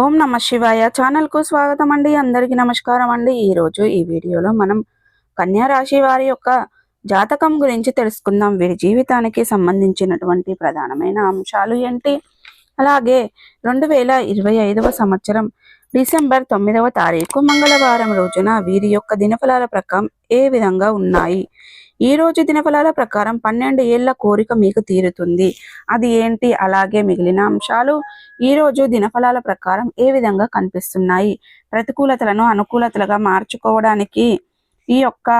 ఓం నమ శివాయ. ఛానల్కు స్వాగతం అండి. అందరికీ నమస్కారం అండి. ఈరోజు ఈ వీడియోలో మనం కన్యా రాశి వారి యొక్క జాతకం గురించి తెలుసుకుందాం. వీరి జీవితానికి సంబంధించినటువంటి ప్రధానమైన అంశాలు ఏంటి? అలాగే రెండు వేల ఇరవై ఐదవ సంవత్సరం డిసెంబర్ తొమ్మిదవ తారీఖు మంగళవారం రోజున వీరి యొక్క దినఫలాల ప్రకారం ఏ విధంగా ఉన్నాయి? ఈ రోజు దినఫలాల ప్రకారం పన్నెండు ఏళ్ళ కోరిక మీకు తీరుతుంది. అది ఏంటి? అలాగే మిగిలిన అంశాలు. ఈ రోజు దినఫలాల ప్రకారం ఏ విధంగా కనిపిస్తున్నాయి? ప్రతికూలతలను అనుకూలతలుగా మార్చుకోవడానికి ఈ యొక్క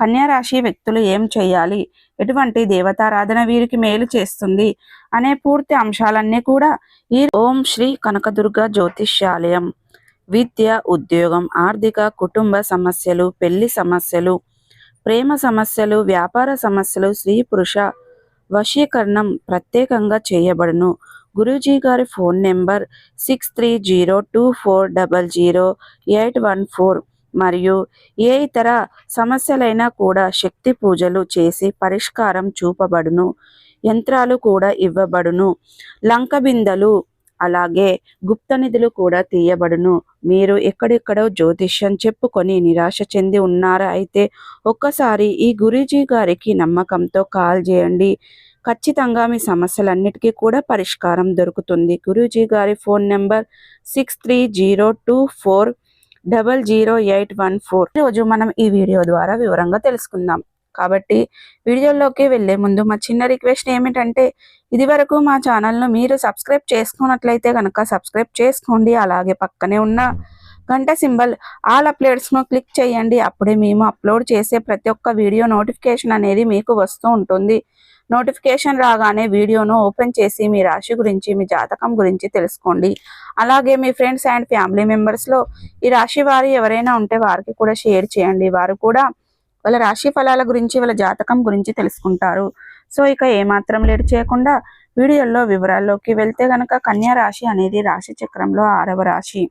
కన్యారాశి వ్యక్తులు ఏం చేయాలి? ఎటువంటి దేవతారాధన వీరికి మేలు చేస్తుంది? అనే పూర్తి అంశాలన్నీ కూడా ఈ ఓం శ్రీ కనకదుర్గ జ్యోతిష్యాలయం. విద్య ఉద్యోగం ఆర్థిక కుటుంబ సమస్యలు పెళ్ళి సమస్యలు ప్రేమ సమస్యలు వ్యాపార సమస్యలు స్త్రీ పురుష వశీకరణం ప్రత్యేకంగా చేయబడును. గురూజీ గారి phone number six three zero two four double zero eight one four మరియు ఏ ఇతర సమస్యలైనా కూడా శక్తి పూజలు చేసి పరిష్కారం చూపబడును. యంత్రాలు కూడా ఇవ్వబడును. లంక బిందెలు అలాగే గుప్త నిధులు కూడా తీయబడును. మీరు ఎక్కడెక్కడో జ్యోతిష్యం చెప్పుకొని నిరాశ చెంది ఉన్నారా అయితే ఒక్కసారి ఈ గురూజీ గారికి నమ్మకంతో కాల్ చేయండి. ఖచ్చితంగా మీ సమస్యలన్నిటికీ కూడా పరిష్కారం దొరుకుతుంది. గురూజీ గారి phone number six three zero two four double zero eight one four. ఈరోజు మనం ఈ వీడియో ద్వారా వివరంగా తెలుసుకుందాం. కాబట్టి వీడియోలోకి వెళ్ళే ముందు మా చిన్న రిక్వెస్ట్ ఏమిటంటే ఇది వరకు మా ఛానల్ను మీరు సబ్స్క్రైబ్ చేసుకున్నట్లయితే కనుక సబ్స్క్రైబ్ చేసుకోండి. అలాగే పక్కనే ఉన్న గంట సింబల్ ఆల్ అప్లోడ్స్ను క్లిక్ చేయండి. అప్పుడే మేము అప్లోడ్ చేసే ప్రతి ఒక్క వీడియో నోటిఫికేషన్ అనేది మీకు వస్తూ ఉంటుంది. నోటిఫికేషన్ రాగానే వీడియోను ఓపెన్ చేసి మీ రాశి గురించి మీ జాతకం గురించి తెలుసుకోండి. అలాగే మీ ఫ్రెండ్స్ అండ్ ఫ్యామిలీ మెంబర్స్లో ఈ రాశి వారు ఎవరైనా ఉంటే వారికి కూడా షేర్ చేయండి. వారు కూడా వాళ్ళ రాశి ఫలాల గురించి వాళ్ళ జాతకం గురించి తెలుసుకుంటారు. సో ఇక ఏమాత్రం లేట్ చేయకుండా వీడియోలో వివరాల్లోకి వెళ్తే గనక కన్యా రాశి అనేది రాశి చక్రంలో ఆరవ రాశి.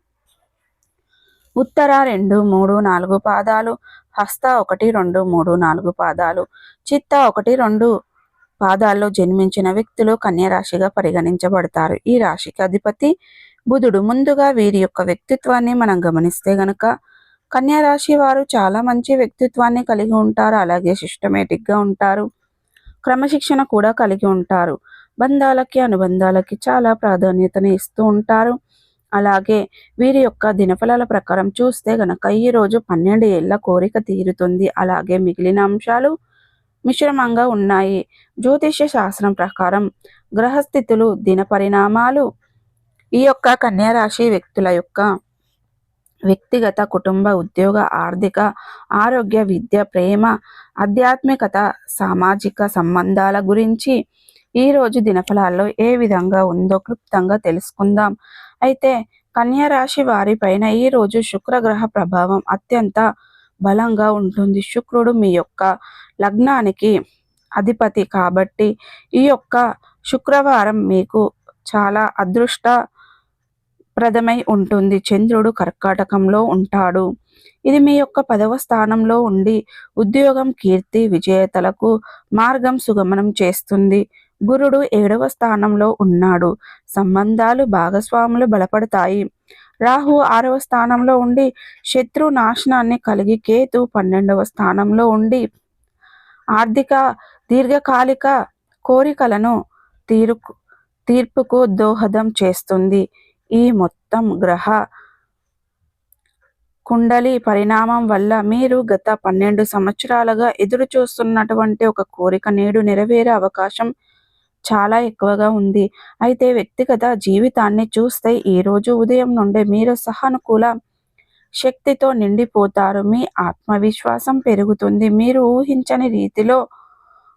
ఉత్తర రెండు మూడు నాలుగు పాదాలు హస్త ఒకటి రెండు మూడు నాలుగు పాదాలు చిత్త ఒకటి రెండు పాదాల్లో జన్మించిన వ్యక్తులు కన్యా రాశిగా పరిగణించబడతారు. ఈ రాశికి అధిపతి బుధుడు. ముందుగా వీరి యొక్క వ్యక్తిత్వాన్ని మనం గమనిస్తే గనక కన్యా రాశి వారు చాలా మంచి వ్యక్తిత్వాన్ని కలిగి ఉంటారు. అలాగే సిస్టమేటిక్గా ఉంటారు. క్రమశిక్షణ కూడా కలిగి ఉంటారు. బంధాలకి అనుబంధాలకి చాలా ప్రాధాన్యతని ఇస్తూ ఉంటారు. అలాగే వీరి యొక్క దినఫలాల ప్రకారం చూస్తే గనక ఈ రోజు పన్నెండు ఏళ్ళ కోరిక తీరుతుంది. అలాగే మిగిలిన అంశాలు మిశ్రమంగా ఉన్నాయి. జ్యోతిష్య శాస్త్రం ప్రకారం గ్రహస్థితులు దిన పరిణామాలు ఈ యొక్క కన్యా రాశి వ్యక్తుల యొక్క వ్యక్తిగత కుటుంబ ఉద్యోగ ఆర్థిక ఆరోగ్య విద్య ప్రేమ ఆధ్యాత్మికత సామాజిక సంబంధాల గురించి ఈరోజు దినఫలాల్లో ఏ విధంగా ఉందో క్లుప్తంగా తెలుసుకుందాం. అయితే కన్యా రాశి వారిపైన ఈరోజు శుక్రగ్రహ ప్రభావం అత్యంత బలంగా ఉంటుంది. శుక్రుడు మీ యొక్క లగ్నానికి అధిపతి కాబట్టి ఈ యొక్క శుక్రవారం మీకు చాలా అదృష్ట ప్రదమై ఉంటుంది. చంద్రుడు కర్కాటకంలో ఉంటాడు. ఇది మీ యొక్క పదవ స్థానంలో ఉండి ఉద్యోగం కీర్తి విజేతలకు మార్గం సుగమనం చేస్తుంది. గురుడు ఏడవ స్థానంలో ఉన్నాడు. సంబంధాలు భాగస్వాములు బలపడతాయి. రాహు ఆరవ స్థానంలో ఉండి శత్రు నాశనాన్ని కలిగి కేతు పన్నెండవ స్థానంలో ఉండి ఆర్థిక దీర్ఘకాలిక కోరికలను తీరు తీర్పుకు దోహదం చేస్తుంది. ఈ మొత్తం గ్రహ కుండలి పరిణామం వల్ల మీరు గత పన్నెండు సంవత్సరాలుగా ఎదురు చూస్తున్నటువంటి ఒక కోరిక నేడు నెరవేరే అవకాశం చాలా ఎక్కువగా ఉంది. అయితే వ్యక్తిగత జీవితాన్ని చూస్తే ఈ రోజు ఉదయం నుండి మీరు సహానుకూల శక్తితో నిండిపోతారు. మీ ఆత్మవిశ్వాసం పెరుగుతుంది. మీరు ఊహించని రీతిలో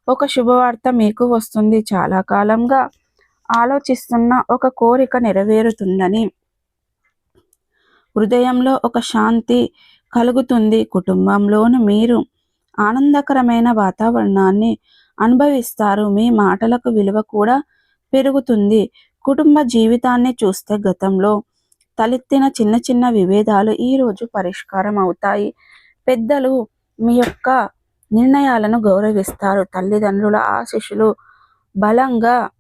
ఒక శుభవార్త మీకు వస్తుంది. చాలా కాలంగా ఆలోచిస్తున్న ఒక కోరిక నెరవేరుతుందని. హృదయంలో ఒక శాంతి కలుగుతుంది. కుటుంబంలోను మీరు ఆనందకరమైన వాతావరణాన్ని అనుభవిస్తారు. మీ మాటలకు విలువ కూడా పెరుగుతుంది. కుటుంబ జీవితాన్ని చూస్తే గతంలో తలెత్తిన చిన్న చిన్న విభేదాలు ఈరోజు పరిష్కారం అవుతాయి. పెద్దలు మీ యొక్క నిర్ణయాలను గౌరవిస్తారు. తల్లిదండ్రుల ఆశీస్సులు బలంగా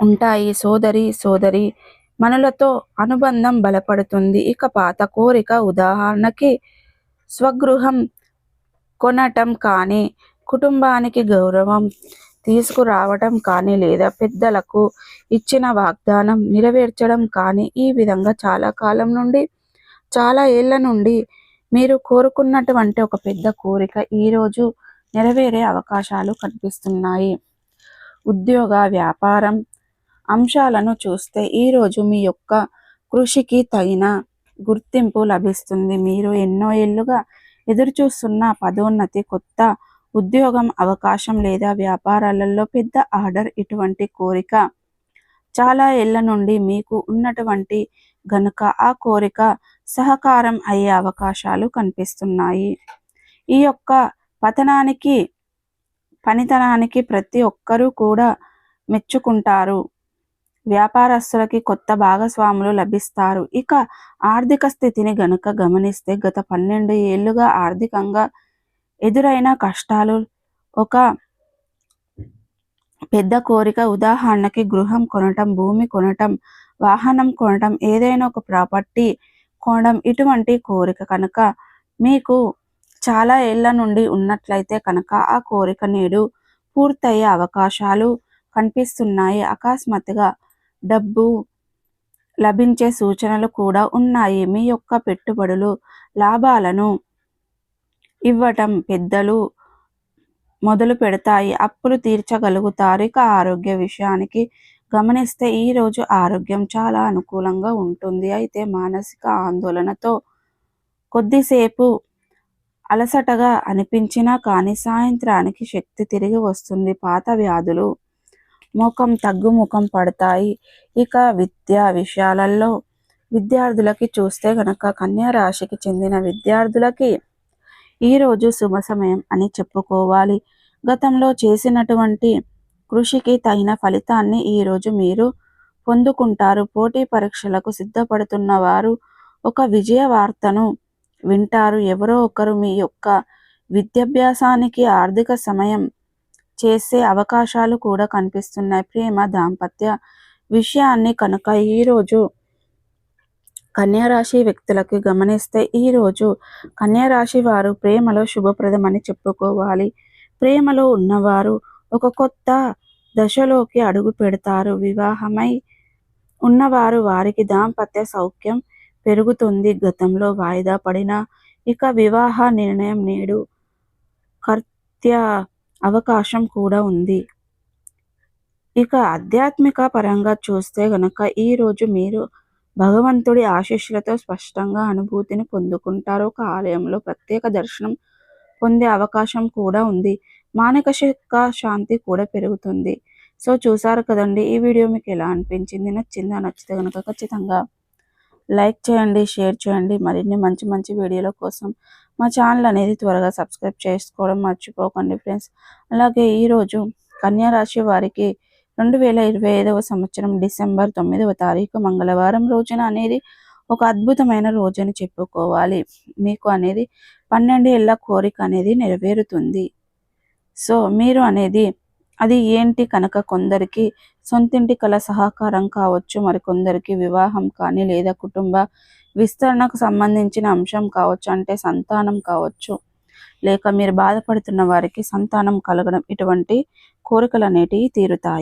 ఉంటాయి. సోదరి సోదరి మనలతో అనుబంధం బలపడుతుంది. ఇక పాత కోరిక ఉదాహరణకి స్వగృహం కొనటం కానీ కుటుంబానికి గౌరవం తీసుకురావటం కానీ లేదా పెద్దలకు ఇచ్చిన వాగ్దానం నెరవేర్చడం కానీ ఈ విధంగా చాలా కాలం నుండి చాలా ఏళ్ళ నుండి మీరు కోరుకున్నటువంటి ఒక పెద్ద కోరిక ఈరోజు నెరవేరే అవకాశాలు కనిపిస్తున్నాయి. ఉద్యోగ వ్యాపారం అంశాలను చూస్తే ఈరోజు మీ యొక్క కృషికి తగిన గుర్తింపు లభిస్తుంది. మీరు ఎన్నో ఏళ్ళుగా ఎదురుచూస్తున్న పదోన్నతి కొత్త ఉద్యోగం అవకాశం లేదా వ్యాపారాలలో పెద్ద ఆర్డర్ ఇటువంటి కోరిక చాలా ఏళ్ళ నుండి మీకు ఉన్నటువంటి గనుక ఆ కోరిక సహకారం అయ్యే అవకాశాలు కనిపిస్తున్నాయి. ఈ యొక్క పతనానికి పనితనానికి ప్రతి ఒక్కరూ కూడా మెచ్చుకుంటారు. వ్యాపారస్తులకి కొత్త భాగస్వాములు లభిస్తారు. ఇక ఆర్థిక స్థితిని గనుక గమనిస్తే గత పన్నెండు ఏళ్ళుగా ఆర్థికంగా ఎదురైన కష్టాలు ఒక పెద్ద కోరిక ఉదాహరణకి గృహం కొనటం భూమి కొనటం వాహనం కొనటం ఏదైనా ఒక ప్రాపర్టీ కొనడం ఇటువంటి కోరిక కనుక మీకు చాలా ఏళ్ళ నుండి ఉన్నట్లయితే కనుక ఆ కోరిక నేడు పూర్తయ్యే అవకాశాలు కనిపిస్తున్నాయి. అకస్మాత్తుగా డబ్బు లభించే సూచనలు కూడా ఉన్నాయి. మీ యొక్క పెట్టుబడులు లాభాలను ఇవ్వటం పెద్దలు మొదలు పెడతాయి. అప్పులు తీర్చగలుగుతారు. ఇక ఆరోగ్య విషయానికి గమనిస్తే ఈరోజు ఆరోగ్యం చాలా అనుకూలంగా ఉంటుంది. అయితే మానసిక ఆందోళనతో కొద్దిసేపు అలసటగా అనిపించినా కానీ సాయంత్రానికి శక్తి తిరిగి వస్తుంది. పాత వ్యాధులు ముఖం తగ్గుముఖం పడతాయి. ఇక విద్యా విషయాలలో విద్యార్థులకి చూస్తే కనుక కన్యా రాశికి చెందిన విద్యార్థులకి ఈరోజు శుభ సమయం అని చెప్పుకోవాలి. గతంలో చేసినటువంటి కృషికి తగిన ఫలితాన్ని ఈరోజు మీరు పొందుకుంటారు. పోటీ పరీక్షలకు సిద్ధపడుతున్న వారు ఒక విజయ వార్తను వింటారు. ఎవరో ఒకరు మీ యొక్క విద్యాభ్యాసానికి ఆర్థిక సమయం చేసే అవకాశాలు కూడా కనిపిస్తున్నాయి. ప్రేమ దాంపత్య విషయాన్ని కనుక ఈరోజు కన్యారాశి వ్యక్తులకు గమనిస్తే ఈరోజు కన్యారాశి వారు ప్రేమలో శుభప్రదమని చెప్పుకోవాలి. ప్రేమలో ఉన్నవారు ఒక కొత్త దశలోకి అడుగు పెడతారు. వివాహమై ఉన్నవారు వారికి దాంపత్య సౌఖ్యం పెరుగుతుంది. గతంలో వాయిదా పడిన ఇక వివాహ నిర్ణయం నేడు కర్త్య అవకాశం కూడా ఉంది. ఇక ఆధ్యాత్మిక పరంగా చూస్తే గనక ఈరోజు మీరు భగవంతుడి ఆశీస్సులతో స్పష్టంగా అనుభూతిని పొందుకుంటారు. ఒక ఆలయంలో ప్రత్యేక దర్శనం పొందే అవకాశం కూడా ఉంది. మానసిక శాంతి కూడా పెరుగుతుంది. సో చూసారు కదండి ఈ వీడియో మీకు ఎలా అనిపించింది? నచ్చిందా? నచ్చితే కనుక ఖచ్చితంగా లైక్ చేయండి షేర్ చేయండి. మరిన్ని మంచి మంచి వీడియోల కోసం మా ఛానల్ అనేది త్వరగా సబ్స్క్రైబ్ చేసుకోవడం మర్చిపోకండి ఫ్రెండ్స్. అలాగే ఈరోజు కన్యారాశి వారికి రెండు వేల ఇరవై ఐదవ సంవత్సరం డిసెంబర్ తొమ్మిదవ తారీఖు మంగళవారం రోజున అనేది ఒక అద్భుతమైన రోజని చెప్పుకోవాలి. మీకు అనేది పన్నెండు ఏళ్ళ కోరిక అనేది నెరవేరుతుంది. సో మీరు అనేది అది ఏంటి కనుక కొందరికి సొంతింటి కల సహకారం కావచ్చు మరికొందరికి వివాహం కానీ లేదా కుటుంబ విస్తరణకు సంబంధించిన అంశం కావచ్చు అంటే సంతానం కావచ్చు. లేక మీరు బాధపడుతున్న వారికి సంతానం కలగడం ఇటువంటి కోరికలు అనేటివి తీరుతాయి.